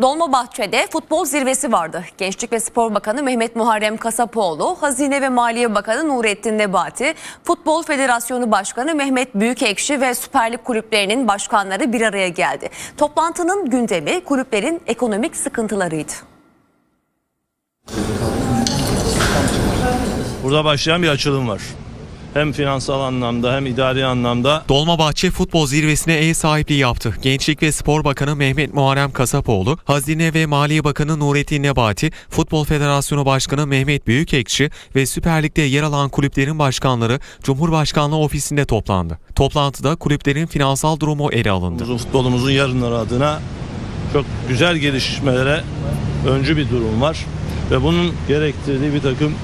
Dolmabahçe'de futbol zirvesi vardı. Gençlik ve Spor Bakanı Mehmet Muharrem Kasapoğlu, Hazine ve Maliye Bakanı Nurettin Nebati, Futbol Federasyonu Başkanı Mehmet Büyükekşi ve Süper Lig kulüplerinin başkanları bir araya geldi. Toplantının gündemi kulüplerin ekonomik sıkıntılarıydı. Burada başlayan bir açılım var. Hem finansal anlamda hem idari anlamda Dolmabahçe Futbol Zirvesi'ne ev sahipliği yaptı. Gençlik ve Spor Bakanı Mehmet Muharrem Kasapoğlu, Hazine ve Maliye Bakanı Nurettin Nebati, Futbol Federasyonu Başkanı Mehmet Büyükekşi ve Süper Lig'de yer alan kulüplerin başkanları Cumhurbaşkanlığı ofisinde toplandı. Toplantıda kulüplerin finansal durumu ele alındı. uzun futbolumuzun yarınları adına çok güzel gelişmelere öncü bir durum var. Ve bunun gerektirdiği bir takım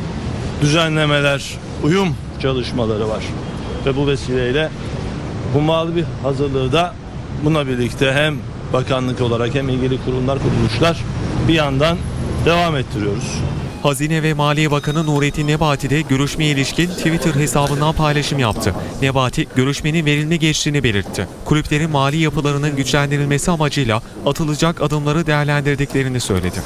düzenlemeler, uyum çalışmaları var. Ve bu vesileyle hummalı bir hazırlığı da buna birlikte hem bakanlık olarak hem ilgili kurumlar, kuruluşlar bir yandan devam ettiriyoruz. Hazine ve Maliye Bakanı Nurettin Nebati de görüşmeye ilişkin Twitter hesabından paylaşım yaptı. Nebati, görüşmenin verimli geçtiğini belirtti. Kulüplerin mali yapılarının güçlendirilmesi amacıyla atılacak adımları değerlendirdiklerini söyledi.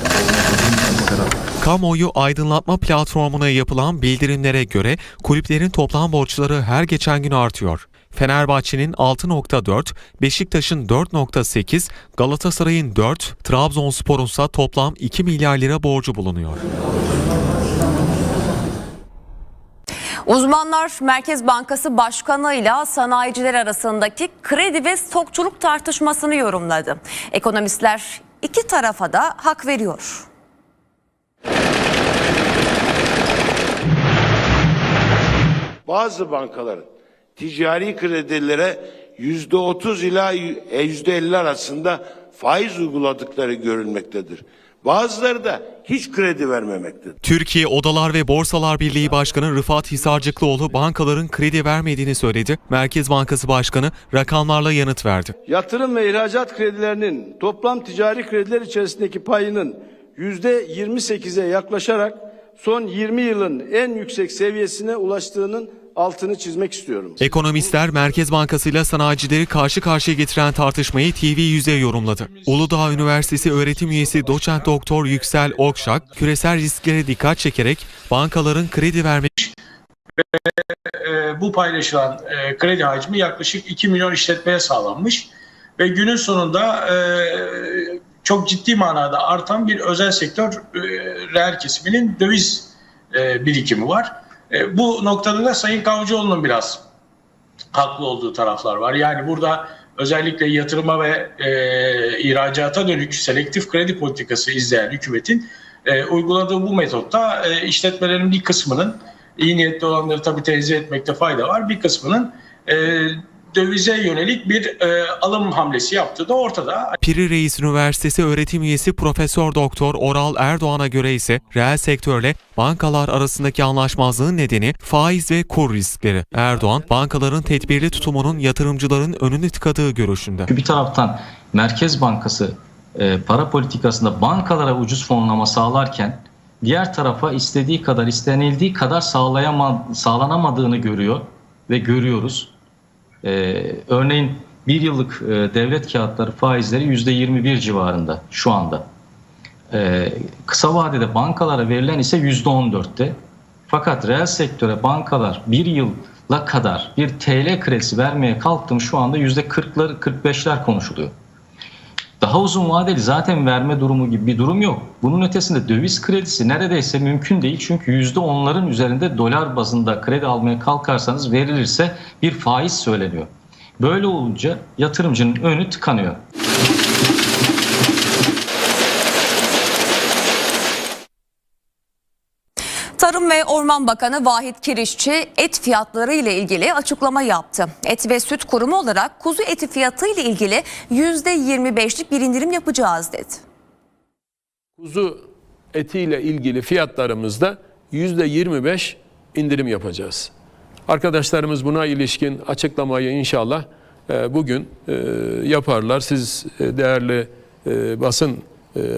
Kamuoyu aydınlatma platformuna yapılan bildirimlere göre kulüplerin toplam borçları her geçen gün artıyor. Fenerbahçe'nin 6.4, Beşiktaş'ın 4.8, Galatasaray'ın 4, Trabzonspor'un ise toplam 2 milyar lira borcu bulunuyor. Uzmanlar Merkez Bankası Başkanı ile sanayiciler arasındaki kredi ve stokçuluk tartışmasını yorumladı. Ekonomistler iki tarafa da hak veriyor. Bazı bankaların ticari kredilere yüzde otuz ila yüzde elli arasında faiz uyguladıkları görülmektedir. Bazıları da hiç kredi vermemektedir. Türkiye Odalar ve Borsalar Birliği Başkanı Rıfat Hisarcıklıoğlu bankaların kredi vermediğini söyledi. Merkez Bankası Başkanı rakamlarla yanıt verdi. Yatırım ve ihracat kredilerinin toplam ticari krediler içerisindeki payının yüzde 28'e yaklaşarak son 20 yılın en yüksek seviyesine ulaştığının altını çizmek istiyorum. Ekonomistler Merkez Bankası ile sanayicileri karşı karşıya getiren tartışmayı TV yüze yorumladı. Uludağ Üniversitesi öğretim üyesi doçent doktor Yüksel Okşak, küresel risklere dikkat çekerek bankaların kredi verme e, bu paylaşılan e, kredi hacmi yaklaşık 2 milyon işletmeye sağlanmış ve günün sonunda e, çok ciddi manada artan bir özel sektör reel kesiminin döviz e, birikimi var. E, bu noktada da Sayın Kavcıoğlu'nun biraz haklı olduğu taraflar var. Yani burada özellikle yatırıma ve e, ihracata dönük selektif kredi politikası izleyen hükümetin e, uyguladığı bu metotta e, işletmelerin bir kısmının iyi niyetli olanları tabii tenzih etmekte fayda var. Bir kısmının e, dövize yönelik bir e, alım hamlesi yaptığı da ortada. Piri Reis Üniversitesi öğretim üyesi Profesör Doktor Oral Erdoğan'a göre ise reel sektörle bankalar arasındaki anlaşmazlığın nedeni faiz ve kur riskleri. Erdoğan, bankaların tedbirli tutumunun yatırımcıların önünü tıkadığı görüşünde. Bir taraftan Merkez Bankası e, para politikasında bankalara ucuz fonlama sağlarken diğer tarafa istediği kadar istenildiği kadar sağlayama, sağlanamadığını görüyor ve görüyoruz. E, örneğin bir yıllık e, devlet kağıtları faizleri %21 civarında şu anda. E, kısa vadede bankalara verilen ise %14'te. Fakat reel sektöre bankalar bir yılla kadar bir TL kredisi vermeye kalktım şu anda %40'lar 45'ler konuşuluyor. Daha uzun vadeli zaten verme durumu gibi bir durum yok. Bunun ötesinde döviz kredisi neredeyse mümkün değil. Çünkü %10'ların üzerinde dolar bazında kredi almaya kalkarsanız verilirse bir faiz söyleniyor. Böyle olunca yatırımcının önü tıkanıyor. Ve Orman Bakanı Vahit Kirişçi et fiyatları ile ilgili açıklama yaptı. Et ve Süt Kurumu olarak kuzu eti fiyatı ile ilgili %25'lik bir indirim yapacağız dedi. Kuzu etiyle ilgili fiyatlarımızda yüzde 25 indirim yapacağız. Arkadaşlarımız buna ilişkin açıklamayı inşallah e, bugün e, yaparlar. Siz e, değerli basın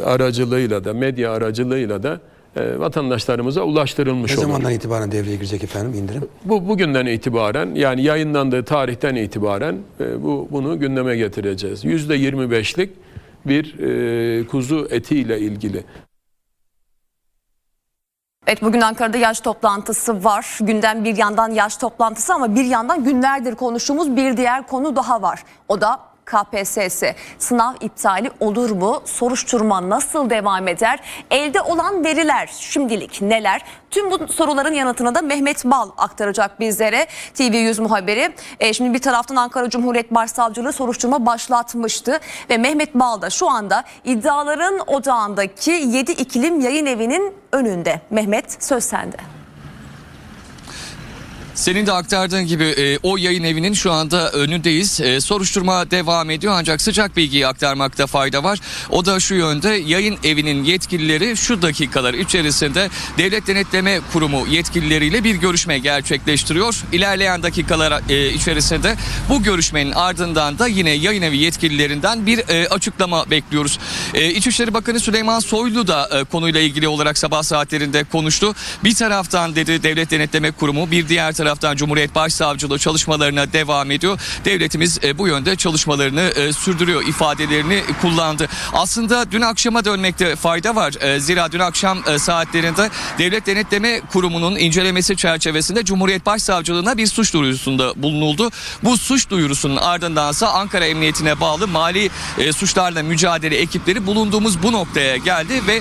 aracılığıyla da medya aracılığıyla da e, vatandaşlarımıza ulaştırılmış Ne olur. zamandan itibaren devreye girecek efendim indirim? Bu bugünden itibaren yani yayınlandığı tarihten itibaren e, bu bunu gündeme getireceğiz. Yüzde 25'lik bir e, kuzu etiyle ilgili. Evet bugün Ankara'da yaş toplantısı var. Gündem bir yandan yaş toplantısı ama bir yandan günlerdir konuştuğumuz bir diğer konu daha var. O da KPSS. Sınav iptali olur mu? Soruşturma nasıl devam eder? Elde olan veriler şimdilik neler? Tüm bu soruların yanıtını da Mehmet Bal aktaracak bizlere. TV100 muhabiri. E, şimdi bir taraftan Ankara Cumhuriyet Başsavcılığı soruşturma başlatmıştı. Ve Mehmet Bal da şu anda iddiaların odağındaki 7 iklim yayın evinin önünde. Mehmet söz sende. Senin de aktardığın gibi e, o yayın evinin şu anda önündeyiz. E, soruşturma devam ediyor ancak sıcak bilgiyi aktarmakta fayda var. O da şu yönde yayın evinin yetkilileri şu dakikalar içerisinde Devlet Denetleme Kurumu yetkilileriyle bir görüşme gerçekleştiriyor. İlerleyen dakikalar e, içerisinde bu görüşmenin ardından da yine yayın evi yetkililerinden bir e, açıklama bekliyoruz. E, İçişleri Bakanı Süleyman Soylu da e, konuyla ilgili olarak sabah saatlerinde konuştu. Bir taraftan dedi Devlet Denetleme Kurumu bir diğer taraftan Cumhuriyet Başsavcılığı çalışmalarına devam ediyor. Devletimiz e, bu yönde çalışmalarını e, sürdürüyor ifadelerini kullandı. Aslında dün akşama dönmekte fayda var. E, Zira dün akşam saatlerinde Devlet Denetleme Kurumu'nun incelemesi çerçevesinde Cumhuriyet Başsavcılığına bir suç duyurusunda bulunuldu. Bu suç duyurusunun ardındansa Ankara Emniyetine bağlı mali e, suçlarla mücadele ekipleri bulunduğumuz bu noktaya geldi ve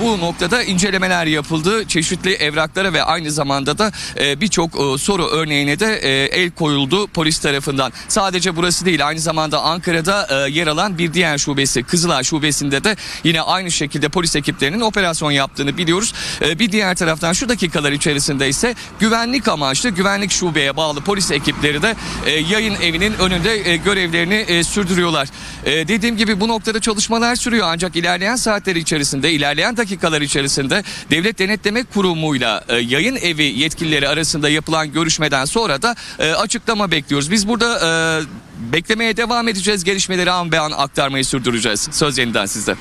bu noktada incelemeler yapıldı. Çeşitli evraklara ve aynı zamanda da birçok soru örneğine de e, el koyuldu polis tarafından. Sadece burası değil aynı zamanda Ankara'da e, yer alan bir diğer şubesi Kızılay şubesinde de yine aynı şekilde polis ekiplerinin operasyon yaptığını biliyoruz. E, bir diğer taraftan şu dakikalar içerisinde ise güvenlik amaçlı güvenlik şubeye bağlı polis ekipleri de e, yayın evinin önünde e, görevlerini e, sürdürüyorlar. E, dediğim gibi bu noktada çalışmalar sürüyor ancak ilerleyen saatler içerisinde ilerleyen dakikalar içerisinde Devlet Denetleme Kurumu'yla e, yayın evi yetkilileri arasında yapılan görüşmeden sonra da e, açıklama bekliyoruz. Biz burada e, beklemeye devam edeceğiz. Gelişmeleri an be an aktarmayı sürdüreceğiz. Söz yeniden sizde.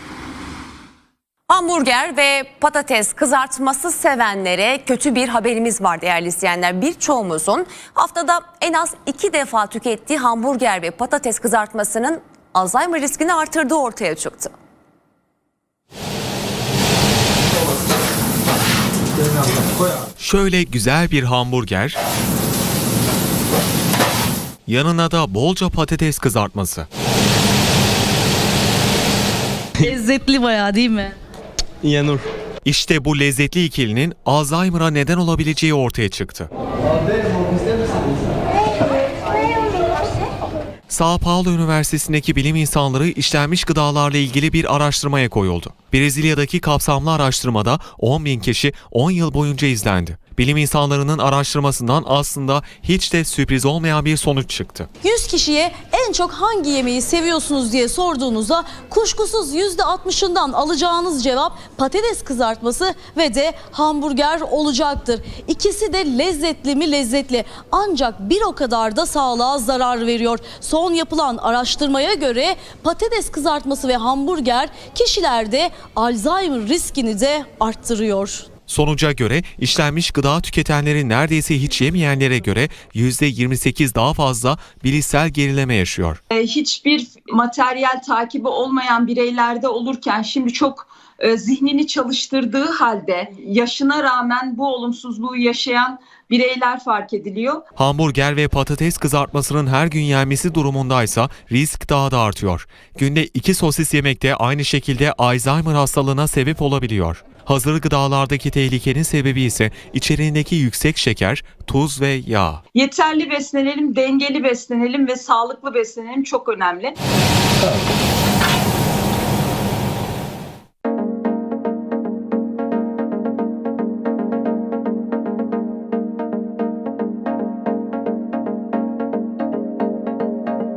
Hamburger ve patates kızartması sevenlere kötü bir haberimiz var değerli izleyenler. Birçoğumuzun haftada en az iki defa tükettiği hamburger ve patates kızartmasının Alzheimer riskini artırdığı ortaya çıktı. Şöyle güzel bir hamburger, yanına da bolca patates kızartması. Lezzetli bayağı değil mi? İşte bu lezzetli ikilinin Alzheimer'a neden olabileceği ortaya çıktı. Sao Paulo Üniversitesi'ndeki bilim insanları işlenmiş gıdalarla ilgili bir araştırmaya koyuldu. Brezilya'daki kapsamlı araştırmada 10 bin kişi 10 yıl boyunca izlendi. Bilim insanlarının araştırmasından aslında hiç de sürpriz olmayan bir sonuç çıktı. 100 kişiye en çok hangi yemeği seviyorsunuz diye sorduğunuzda kuşkusuz %60'ından alacağınız cevap patates kızartması ve de hamburger olacaktır. İkisi de lezzetli mi lezzetli ancak bir o kadar da sağlığa zarar veriyor. Son yapılan araştırmaya göre patates kızartması ve hamburger kişilerde Alzheimer riskini de arttırıyor. Sonuca göre işlenmiş gıda tüketenlerin neredeyse hiç yemeyenlere göre %28 daha fazla bilişsel gerileme yaşıyor. e, hiçbir materyal takibi olmayan bireylerde olurken şimdi çok e, zihnini çalıştırdığı halde yaşına rağmen bu olumsuzluğu yaşayan bireyler fark ediliyor. Hamburger ve patates kızartmasının her gün yenmesi durumundaysa risk daha da artıyor. Günde iki sosis yemek de aynı şekilde Alzheimer hastalığına sebep olabiliyor. Hazır gıdalardaki tehlikenin sebebi ise içeriğindeki yüksek şeker, tuz ve yağ. Yeterli beslenelim, dengeli beslenelim ve sağlıklı beslenelim çok önemli.